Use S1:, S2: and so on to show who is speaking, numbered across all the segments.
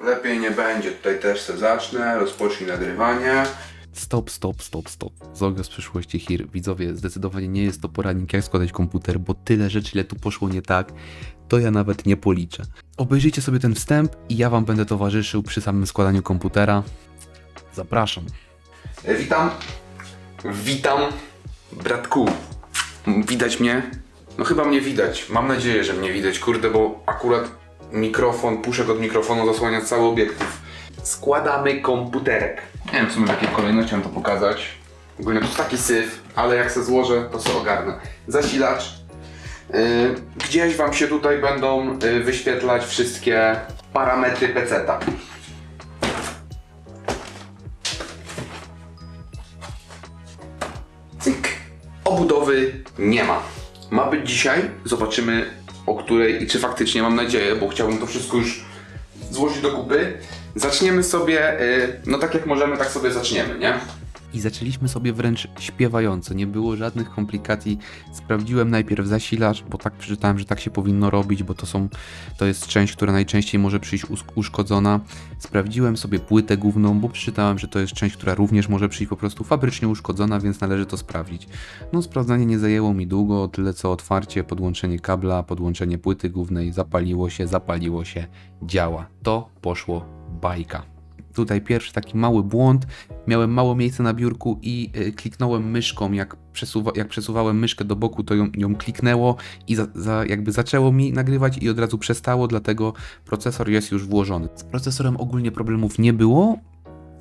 S1: Lepiej nie będzie, tutaj też se zacznę, rozpocznij nagrywanie.
S2: Stop, stop, stop, stop. Zoga z przyszłości Hir. Widzowie, zdecydowanie nie jest to poradnik jak składać komputer, bo tyle rzeczy, ile tu poszło nie tak, to ja nawet nie policzę. Obejrzyjcie sobie ten wstęp i ja wam będę towarzyszył przy samym składaniu komputera. Zapraszam.
S1: E, Witam. Witam, bratku. Widać mnie? No chyba mnie widać. Mam nadzieję, że mnie widać, kurde, bo akurat mikrofon, puszek od mikrofonu zasłania cały obiektyw. Składamy komputerek. Nie wiem, w sumie w jakiej kolejności mam to pokazać. Ogólnie to jest taki syf, ale jak se złożę, to sobie ogarnę. Zasilacz. Yy, gdzieś Wam się tutaj będą yy, wyświetlać wszystkie parametry peceta. Cyk. Obudowy nie ma. Ma być dzisiaj. Zobaczymy o której i czy faktycznie mam nadzieję, bo chciałbym to wszystko już złożyć do kupy. Zaczniemy sobie, y, no tak jak możemy, tak sobie zaczniemy, nie?
S2: I zaczęliśmy sobie wręcz śpiewająco, nie było żadnych komplikacji. Sprawdziłem najpierw zasilacz, bo tak przeczytałem, że tak się powinno robić, bo to są, to jest część, która najczęściej może przyjść us- uszkodzona. Sprawdziłem sobie płytę główną, bo przeczytałem, że to jest część, która również może przyjść po prostu fabrycznie uszkodzona, więc należy to sprawdzić. No sprawdzanie nie zajęło mi długo, tyle co otwarcie, podłączenie kabla, podłączenie płyty głównej, zapaliło się, zapaliło się, działa. To poszło bajka. Tutaj pierwszy taki mały błąd. Miałem mało miejsca na biurku i y, kliknąłem myszką. Jak, przesuwa, jak przesuwałem myszkę do boku, to ją, ją kliknęło i za, za, jakby zaczęło mi nagrywać i od razu przestało, dlatego procesor jest już włożony. Z procesorem ogólnie problemów nie było.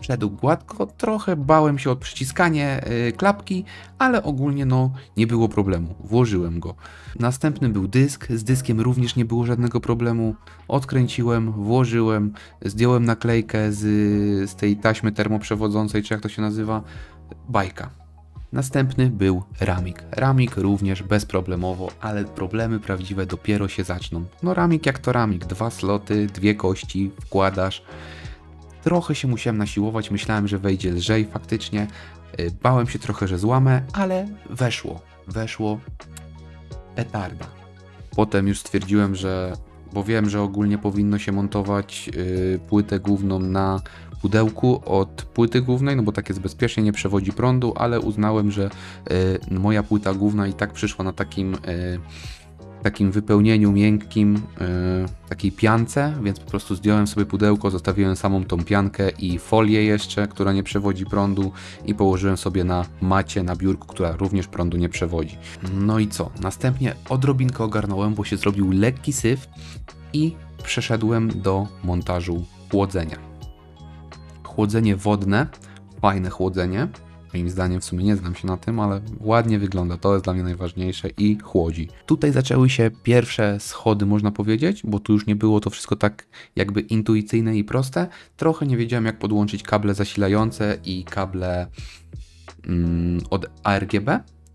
S2: Szedł gładko, trochę bałem się o przyciskanie y, klapki, ale ogólnie no nie było problemu. Włożyłem go. Następny był dysk, z dyskiem również nie było żadnego problemu. Odkręciłem, włożyłem, zdjąłem naklejkę z, z tej taśmy termoprzewodzącej, czy jak to się nazywa, bajka. Następny był ramik. Ramik również bezproblemowo, ale problemy prawdziwe dopiero się zaczną. No ramik jak to ramik, dwa sloty, dwie kości, wkładasz. Trochę się musiałem nasiłować, myślałem, że wejdzie lżej faktycznie. Y, Bałem się trochę, że złamę, ale weszło. Weszło petarda. Potem już stwierdziłem, że bo wiem, że ogólnie powinno się montować y, płytę główną na pudełku od płyty głównej, no bo tak jest bezpiecznie, nie przewodzi prądu, ale uznałem, że y, moja płyta główna i tak przyszła na takim y, takim wypełnieniu miękkim, y, takiej piance, więc po prostu zdjąłem sobie pudełko, zostawiłem samą tą piankę i folię jeszcze, która nie przewodzi prądu i położyłem sobie na macie na biurku, która również prądu nie przewodzi. No i co? Następnie odrobinkę ogarnąłem, bo się zrobił lekki syf i przeszedłem do montażu chłodzenia. Chłodzenie wodne, fajne chłodzenie. Moim zdaniem w sumie nie znam się na tym, ale ładnie wygląda, to jest dla mnie najważniejsze i chłodzi. Tutaj zaczęły się pierwsze schody, można powiedzieć, bo tu już nie było to wszystko tak jakby intuicyjne i proste. Trochę nie wiedziałem jak podłączyć kable zasilające i kable mm, od ARGB,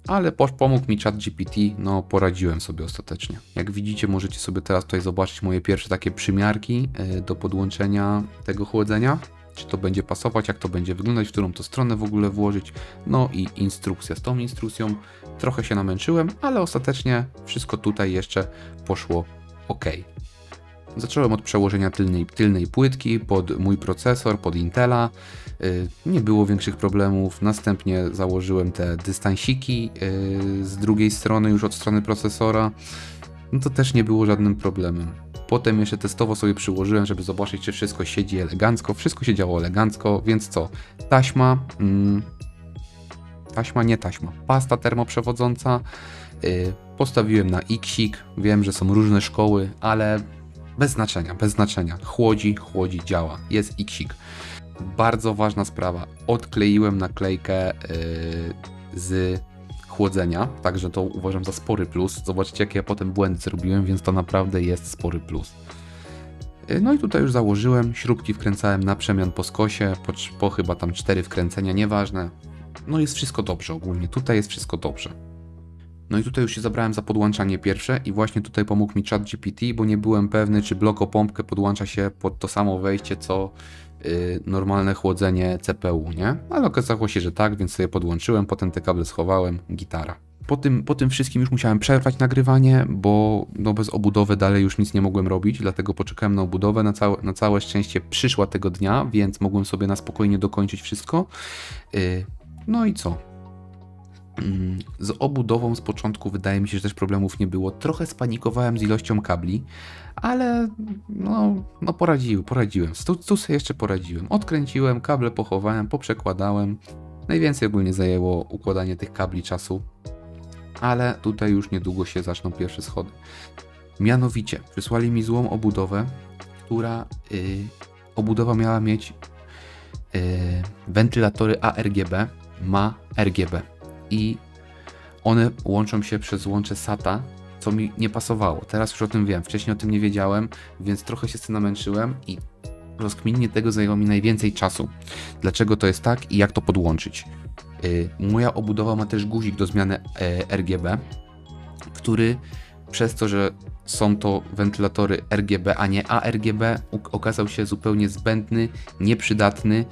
S2: ale po- pomógł mi ChatGPT, no poradziłem sobie ostatecznie. Jak widzicie, możecie sobie teraz tutaj zobaczyć moje pierwsze takie przymiarki y, do podłączenia tego chłodzenia. Czy to będzie pasować, jak to będzie wyglądać, w którą to stronę w ogóle włożyć. No i instrukcja. Z tą instrukcją trochę się namęczyłem, ale ostatecznie wszystko tutaj jeszcze poszło ok. Zacząłem od przełożenia tylnej, tylnej płytki pod mój procesor, pod Intela. Y, Nie było większych problemów. Następnie założyłem te dystansiki y, z drugiej strony, już od strony procesora. No to też nie było żadnym problemem. Potem jeszcze testowo sobie przyłożyłem, żeby zobaczyć, czy wszystko siedzi elegancko. Wszystko się działo elegancko, więc co? Taśma. Mm, taśma, nie taśma. Pasta termoprzewodząca. Y, postawiłem na Xik. Wiem, że są różne szkoły, ale bez znaczenia, bez znaczenia. Chłodzi, chłodzi, działa. Jest Xik. Bardzo ważna sprawa. Odkleiłem naklejkę y, z chłodzenia, także to uważam za spory plus. Zobaczcie, jakie ja potem błędy zrobiłem, więc to naprawdę jest spory plus. Y, No i tutaj już założyłem, śrubki wkręcałem na przemian po skosie, po, po chyba tam cztery wkręcenia, nieważne. No jest wszystko dobrze ogólnie, tutaj jest wszystko dobrze. No i tutaj już się zabrałem za podłączanie pierwsze i właśnie tutaj pomógł mi ChatGPT, bo nie byłem pewny, czy blokopompkę podłącza się pod to samo wejście, co y, normalne chłodzenie CPU, nie? Ale okazało się, że tak, więc sobie podłączyłem, potem te kable schowałem, gitara. po tym, po tym wszystkim już musiałem przerwać nagrywanie, bo no bez obudowy dalej już nic nie mogłem robić, dlatego poczekałem na obudowę. Na całe, na całe szczęście przyszła tego dnia, więc mogłem sobie na spokojnie dokończyć wszystko. Yy, no i co? Z obudową z początku wydaje mi się, że też problemów nie było. Trochę spanikowałem z ilością kabli, ale no, no poradziłem, poradziłem. Tu, tu sobie jeszcze poradziłem. Odkręciłem, kable pochowałem, poprzekładałem. Najwięcej ogólnie zajęło układanie tych kabli czasu, ale tutaj już niedługo się zaczną pierwsze schody. Mianowicie, przysłali mi złą obudowę, która y, obudowa miała mieć y, wentylatory ARGB, ma RGB i one łączą się przez łącze SATA, co mi nie pasowało. Teraz już o tym wiem, wcześniej o tym nie wiedziałem, więc trochę się z tym namęczyłem i rozkminienie tego zajęło mi najwięcej czasu. Dlaczego to jest tak i jak to podłączyć? Yy, moja obudowa ma też guzik do zmiany e, RGB, który przez to, że są to wentylatory RGB, a nie ARGB, okazał się zupełnie zbędny, nieprzydatny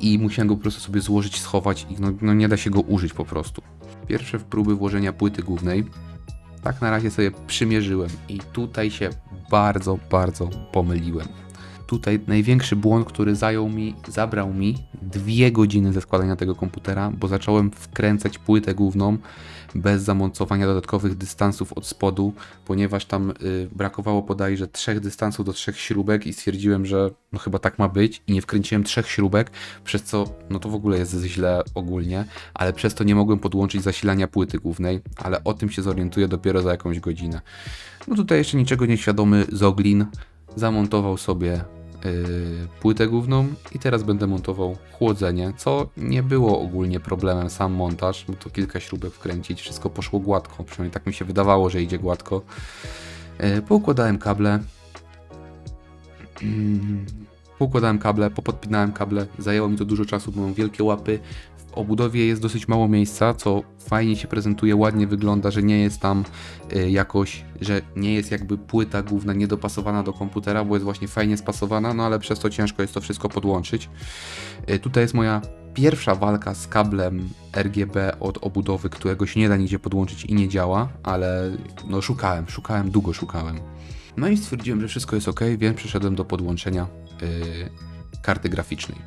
S2: i musiałem go po prostu sobie złożyć, schować i no, no nie da się go użyć po prostu. Pierwsze próby włożenia płyty głównej, tak na razie sobie przymierzyłem i tutaj się bardzo, bardzo pomyliłem. Tutaj największy błąd, który zajął mi, zabrał mi dwie godziny ze składania tego komputera, bo zacząłem wkręcać płytę główną bez zamontowania dodatkowych dystansów od spodu, ponieważ tam y, brakowało bodajże trzech dystansów do trzech śrubek i stwierdziłem, że no chyba tak ma być i nie wkręciłem trzech śrubek, przez co no to w ogóle jest źle ogólnie, ale przez to nie mogłem podłączyć zasilania płyty głównej, ale o tym się zorientuję dopiero za jakąś godzinę. No tutaj jeszcze niczego nieświadomy Zoglin zamontował sobie yy, płytę główną i teraz będę montował chłodzenie, co nie było ogólnie problemem sam montaż, bo to kilka śrubek wkręcić, wszystko poszło gładko, przynajmniej tak mi się wydawało, że idzie gładko. Yy, poukładałem kable, Mm, Poukładałem kable, popodpinałem kable, zajęło mi to dużo czasu, bo mam wielkie łapy. Obudowie jest dosyć mało miejsca, co fajnie się prezentuje, ładnie wygląda, że nie jest tam y, jakoś, że nie jest jakby płyta główna niedopasowana do komputera, bo jest właśnie fajnie spasowana, no ale przez to ciężko jest to wszystko podłączyć. Y, tutaj jest moja pierwsza walka z kablem RGB od obudowy, którego się nie da nigdzie podłączyć i nie działa, ale no szukałem, szukałem, długo szukałem. No i stwierdziłem, że wszystko jest ok, więc przeszedłem do podłączenia yy, karty graficznej.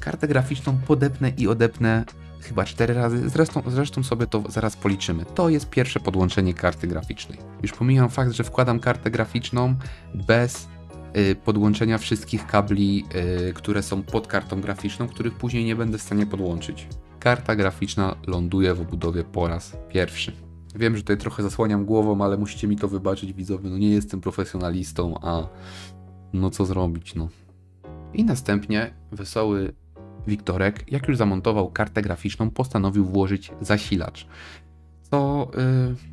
S2: Kartę graficzną podepnę i odepnę chyba 4 razy, zresztą, zresztą sobie to zaraz policzymy. To jest pierwsze podłączenie karty graficznej. Już pomijam fakt, że wkładam kartę graficzną bez yy, podłączenia wszystkich kabli, yy, które są pod kartą graficzną, których później nie będę w stanie podłączyć. Karta graficzna ląduje w obudowie po raz pierwszy. Wiem, że tutaj trochę zasłaniam głową, ale musicie mi to wybaczyć, widzowie. No nie jestem profesjonalistą, a no co zrobić, no. I następnie wesoły Wiktorek, jak już zamontował kartę graficzną, postanowił włożyć zasilacz. Co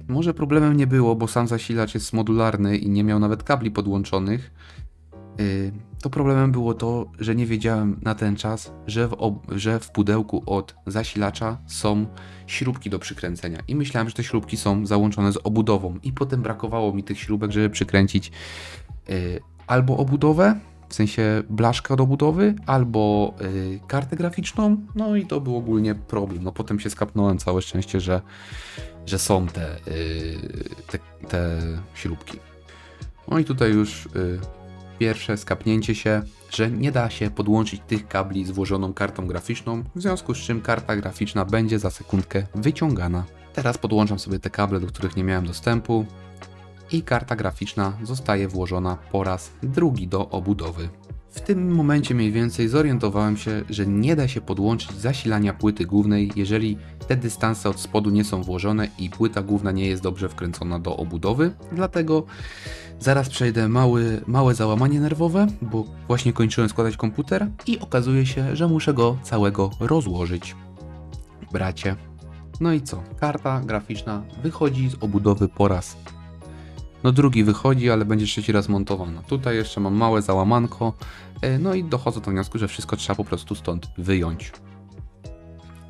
S2: y, może problemem nie było, bo sam zasilacz jest modularny i nie miał nawet kabli podłączonych. Y, to problemem było to, że nie wiedziałem na ten czas, że w, że w pudełku od zasilacza są śrubki do przykręcenia. I myślałem, że te śrubki są załączone z obudową. I potem brakowało mi tych śrubek, żeby przykręcić y, albo obudowę, w sensie blaszka do budowy, albo y, kartę graficzną. No i to był ogólnie problem. No potem się skapnąłem, całe szczęście, że, że są te, y, te, te śrubki. No i tutaj już y, pierwsze skapnięcie się, że nie da się podłączyć tych kabli z włożoną kartą graficzną, w związku z czym karta graficzna będzie za sekundkę wyciągana. Teraz podłączam sobie te kable, do których nie miałem dostępu i karta graficzna zostaje włożona po raz drugi do obudowy. W tym momencie mniej więcej zorientowałem się, że nie da się podłączyć zasilania płyty głównej, jeżeli te dystanse od spodu nie są włożone i płyta główna nie jest dobrze wkręcona do obudowy. Dlatego zaraz przejdę mały, małe załamanie nerwowe, bo właśnie kończyłem składać komputer i okazuje się, że muszę go całego rozłożyć. Bracie. No i co? Karta graficzna wychodzi z obudowy po raz no drugi wychodzi, ale będzie trzeci raz montowana. Tutaj jeszcze mam małe załamanko, e, no i dochodzę do wniosku, że wszystko trzeba po prostu stąd wyjąć.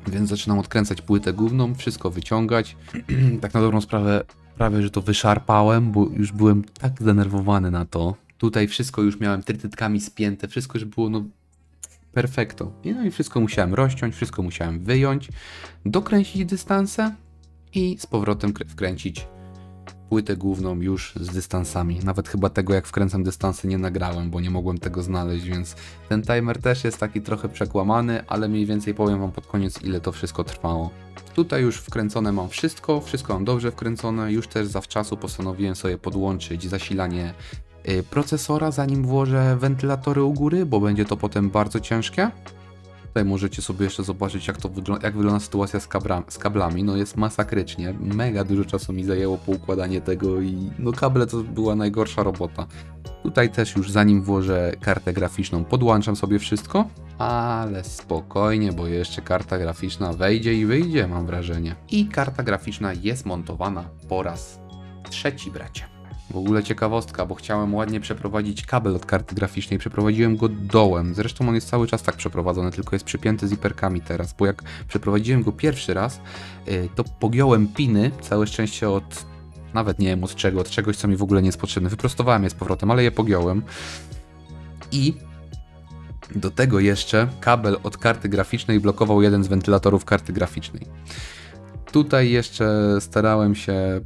S2: Więc zaczynam odkręcać płytę główną, wszystko wyciągać. tak na dobrą sprawę prawie, że to wyszarpałem, bo już byłem tak zdenerwowany na to. Tutaj wszystko już miałem trytytkami spięte, wszystko już było no perfekto. I no i wszystko musiałem rozciąć, wszystko musiałem wyjąć, dokręcić dystanse i z powrotem krę- wkręcić płytę główną już z dystansami. Nawet chyba tego jak wkręcam dystansy nie nagrałem, bo nie mogłem tego znaleźć, więc ten timer też jest taki trochę przekłamany, ale mniej więcej powiem wam pod koniec ile to wszystko trwało. Tutaj już wkręcone mam wszystko, wszystko mam dobrze wkręcone, już też zawczasu postanowiłem sobie podłączyć zasilanie y, procesora, zanim włożę wentylatory u góry, bo będzie to potem bardzo ciężkie. Tutaj możecie sobie jeszcze zobaczyć, jak, to wygląda, jak wygląda sytuacja z, kabra, z kablami. No jest masakrycznie. Mega dużo czasu mi zajęło poukładanie tego i no kable to była najgorsza robota. Tutaj też już zanim włożę kartę graficzną, podłączam sobie wszystko, ale spokojnie, bo jeszcze karta graficzna wejdzie i wyjdzie, mam wrażenie. I karta graficzna jest montowana po raz trzeci, bracie. W ogóle ciekawostka, bo chciałem ładnie przeprowadzić kabel od karty graficznej, przeprowadziłem go dołem. Zresztą on jest cały czas tak przeprowadzony, tylko jest przypięty ziperkami teraz, bo jak przeprowadziłem go pierwszy raz, y, to pogiąłem piny, całe szczęście od nawet nie wiem od czego, od czegoś, co mi w ogóle nie jest potrzebne. Wyprostowałem je z powrotem, ale je pogiąłem. I do tego jeszcze kabel od karty graficznej blokował jeden z wentylatorów karty graficznej. Tutaj jeszcze starałem się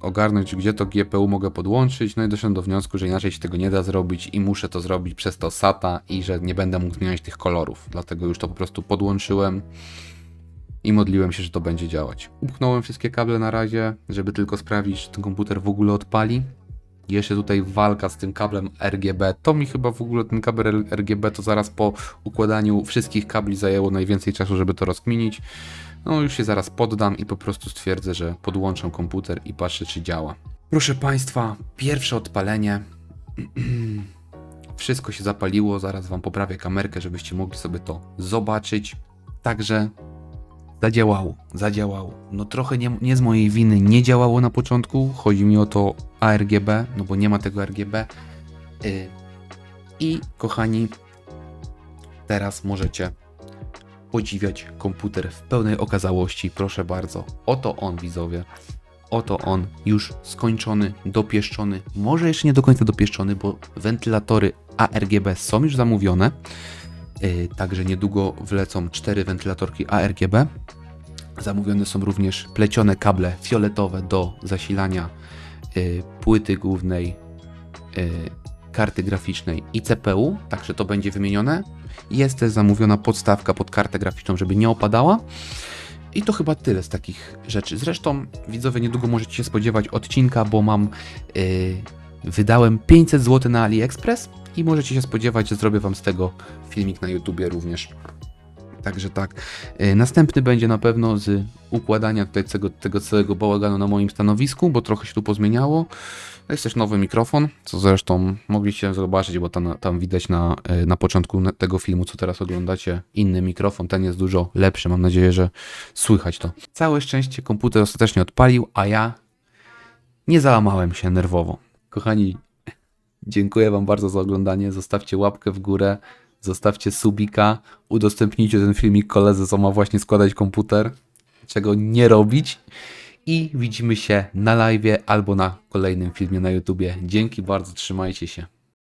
S2: ogarnąć, gdzie to GPU mogę podłączyć, no i doszedłem do wniosku, że inaczej się tego nie da zrobić i muszę to zrobić przez to SATA i że nie będę mógł zmieniać tych kolorów. Dlatego już to po prostu podłączyłem i modliłem się, że to będzie działać. Upchnąłem wszystkie kable na razie, żeby tylko sprawdzić, czy ten komputer w ogóle odpali. Jeszcze tutaj walka z tym kablem RGB. To mi chyba w ogóle ten kabel RGB to zaraz po układaniu wszystkich kabli zajęło najwięcej czasu, żeby to rozkminić. No już się zaraz poddam i po prostu stwierdzę, że podłączam komputer i patrzę, czy działa. Proszę Państwa, pierwsze odpalenie. Wszystko się zapaliło, zaraz Wam poprawię kamerkę, żebyście mogli sobie to zobaczyć. Także zadziałało, zadziałało. No trochę nie, nie z mojej winy nie działało na początku. Chodzi mi o to ARGB, no bo nie ma tego RGB. Y, I kochani, teraz możecie podziwiać komputer w pełnej okazałości. Proszę bardzo. Oto on, widzowie. Oto on, już skończony, dopieszczony. Może jeszcze nie do końca dopieszczony, bo wentylatory ARGB są już zamówione. Yy, także niedługo wlecą cztery wentylatorki ARGB. Zamówione są również plecione kable fioletowe do zasilania yy, płyty głównej, yy, karty graficznej i CPU, także to będzie wymienione. Jest też zamówiona podstawka pod kartę graficzną, żeby nie opadała. I to chyba tyle z takich rzeczy. Zresztą, widzowie, niedługo możecie się spodziewać odcinka, bo mam. Yy, wydałem 500 zł na AliExpress i możecie się spodziewać, że zrobię Wam z tego filmik na YouTubie również. Także tak. Yy, następny będzie na pewno z układania tutaj tego, tego całego bałaganu na moim stanowisku, bo trochę się tu pozmieniało. Jest też nowy mikrofon, co zresztą mogliście zobaczyć, bo tam, tam widać na, e, na początku tego filmu, co teraz oglądacie, inny mikrofon. Ten jest dużo lepszy. Mam nadzieję, że słychać to. Całe szczęście komputer ostatecznie odpalił, a ja nie załamałem się nerwowo. Kochani, dziękuję Wam bardzo za oglądanie. Zostawcie łapkę w górę, zostawcie subika, udostępnijcie ten filmik koledze, co ma właśnie składać komputer, czego nie robić i widzimy się na live albo na kolejnym filmie na YouTubie. Dzięki bardzo, trzymajcie się.